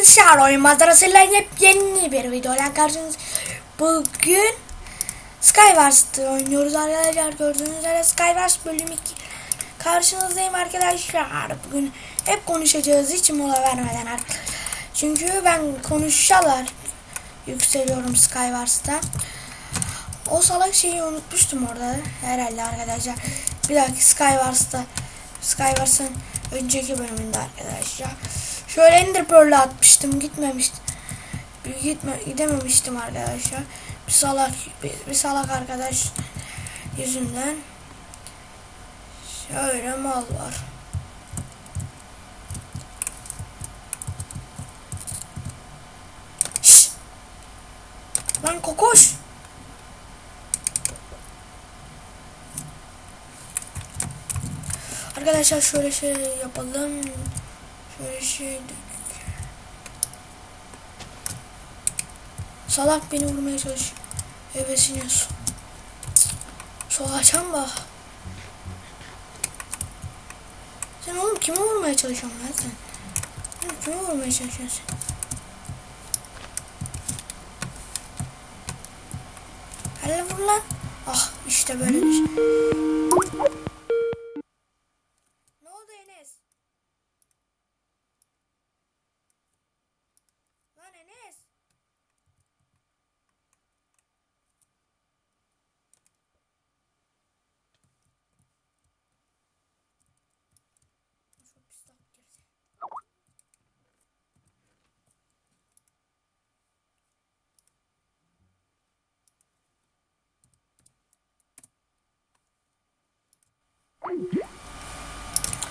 arkadaşlar oyun madrasıyla yepyeni bir videoyla karşınız. Bugün Skywars'ta oynuyoruz arkadaşlar. Gördüğünüz üzere Skywars bölüm 2 karşınızdayım arkadaşlar. Bugün hep konuşacağız hiç mola vermeden arkadaşlar. Çünkü ben konuşalar yükseliyorum Skywars'ta. O salak şeyi unutmuştum orada herhalde arkadaşlar. Bir dahaki Skywars'ta Skywars'ın önceki bölümünde arkadaşlar. Şöyle Ender Pearl'e atmıştım gitmemişti. Bir Gitme, gidememiştim arkadaşlar. Bir salak bir, bir salak arkadaş yüzünden. Şöyle mal var. Lan kokoş! Arkadaşlar şöyle şey yapalım. Şey Salak beni vurmaya çalışıyor. Hevesine su. Su açan bak. Sen oğlum kime vurmaya çalışıyorsun lan sen? Oğlum kime vurmaya çalışıyorsun sen? Hele vur lan. Ah işte böyle düş. Ne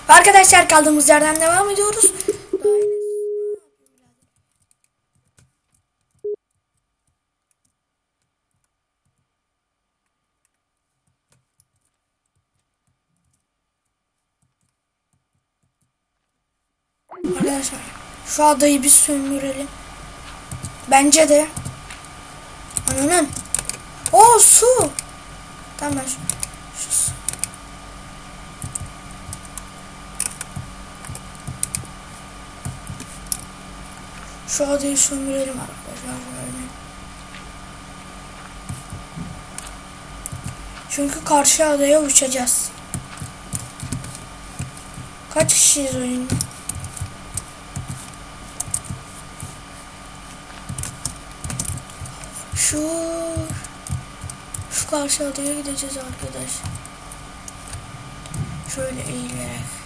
Arkadaşlar kaldığımız yerden devam ediyoruz. Arkadaşlar şu adayı bir sömürelim. Bence de. Ananın. O su. Tamam ben şu, şu su. Şu adayı sömürelim arkadaşlar. Böyle. Çünkü karşı adaya uçacağız. Kaç kişiyiz oyunda? Şu şu karşı adaya gideceğiz arkadaş. Şöyle eğilerek.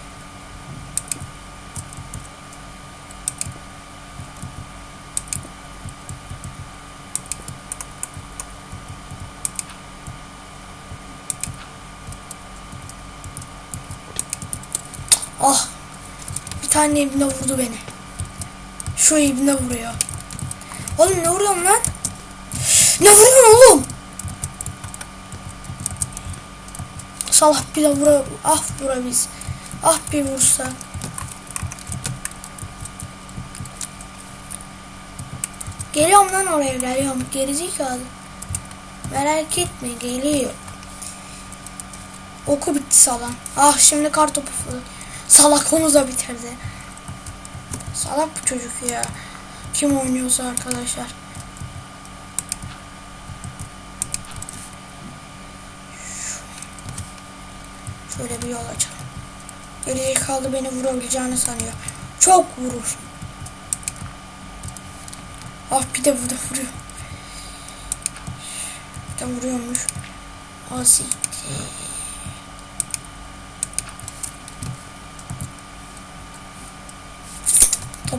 Ah! Bir tane ibne vurdu beni. Şu ibne vuruyor. Oğlum ne vuruyorsun lan? Ne vuruyorsun oğlum? Salah bir de vura, ah vura biz. Ah bir vursa. Geliyorum lan oraya geliyorum. Gerizekalı. Merak etme geliyor. Oku bitti salan. Ah şimdi kartopu fırlat. Salak da bitirdi. Salak bu çocuk ya. Kim oynuyorsa arkadaşlar. Şöyle bir yol açalım. Geriye kaldı beni vurabileceğini sanıyor. Çok vurur. Ah bir de burada vuruyor. Bir de vuruyormuş. Azikti.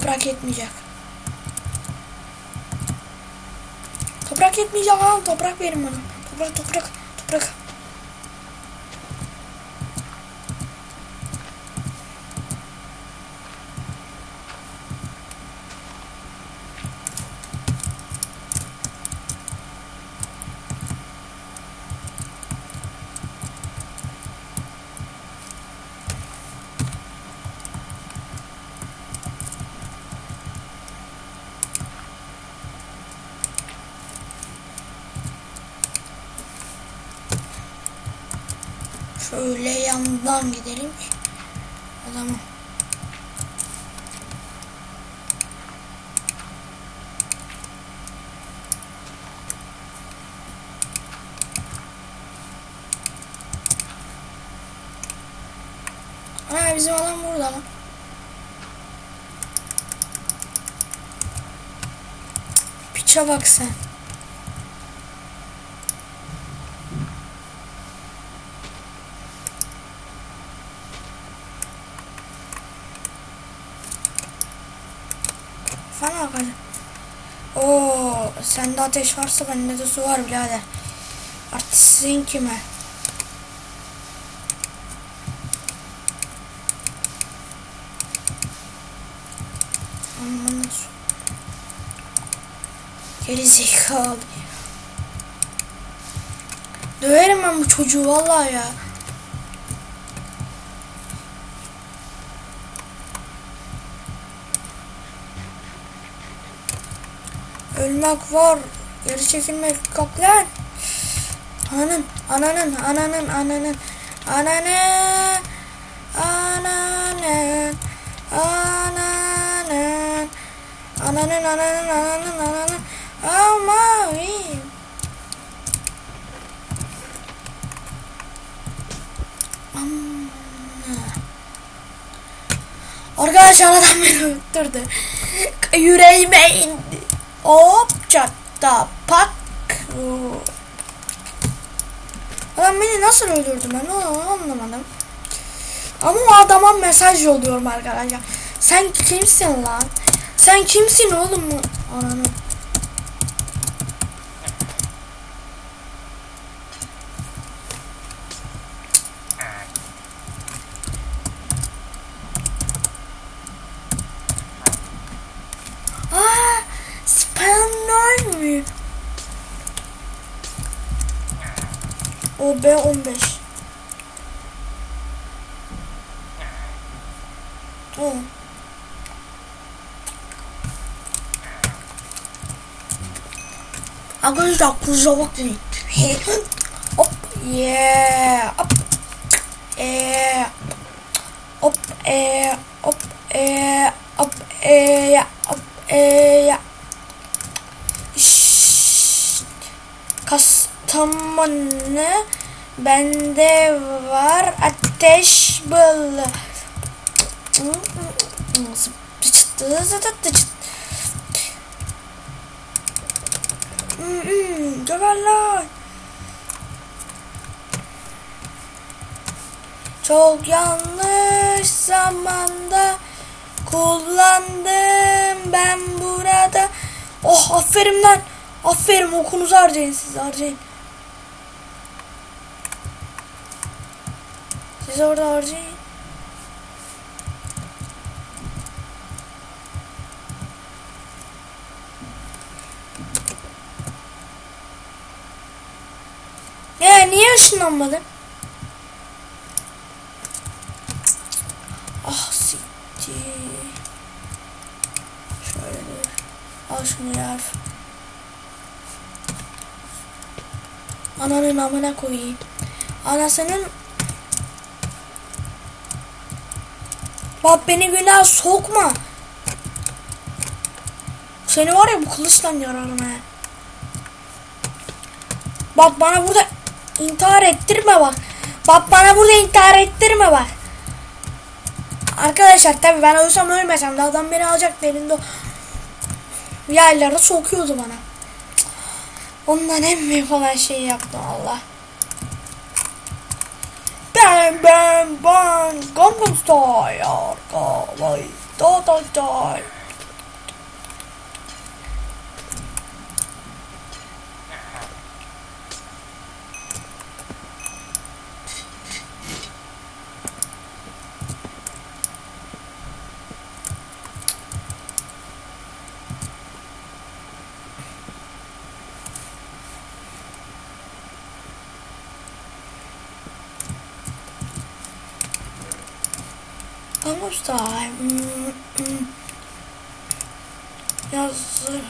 Toprak yetmeyecek. Toprak yetmeyecek lan. Toprak verin bana. Toprak toprak toprak. Şöyle yandan gidelim. Adamı. Ha bizim adam burada lan. Piça bak sen. sende ateş varsa bende de su var birader. Artistin kime? Aman. Geri zekalı. Döverim ben bu çocuğu vallahi ya. Ölmek var. Geri çekilmek yok lan. Ananın, ananın, ananın, ananın, ananın, ananın, ananın, ananın, ananın, ananın, ananın, amayım. Arkadaşlar adam beni öldürdü. Yüreğime indi. Hop çatta pak. Adam beni nasıl öldürdü ben onu anlamadım. Ama o adama mesaj yolluyorum arkadaşlar. Sen kimsin lan? Sen kimsin oğlum? Ananı. B15. Tamam. Arkadaşlar kuzavuk dedik. Hop yeah. Hop. Eee. Hop. Eee. Hop. Eee. Hop. Eee. Hop. Eee. Kastamonu bende var ateş bıl. Geber lan. Çok yanlış zamanda kullandım ben burada. Oh aferin lan. Aferin okunuzu harcayın siz harcayın. Siz orada harcayın. Ya niye ışınlanmadın? Ah siktir. Şöyle dur. Al şunu yer. Ananın amına koyayım. Anasının Bak beni günah sokma. Seni var ya bu kılıçla yararım he. Bak bana burada intihar ettirme bak. Bak bana burada intihar ettirme bak. Arkadaşlar tabi ben ölsem ölmesem de adam beni alacak elinde yaylara sokuyordu bana. Ondan en büyük olan şeyi yaptım Allah. Bam bam bam Gangnam style. Oh, wait. Da da. Sangusta. Hmm, hmm. Yazır.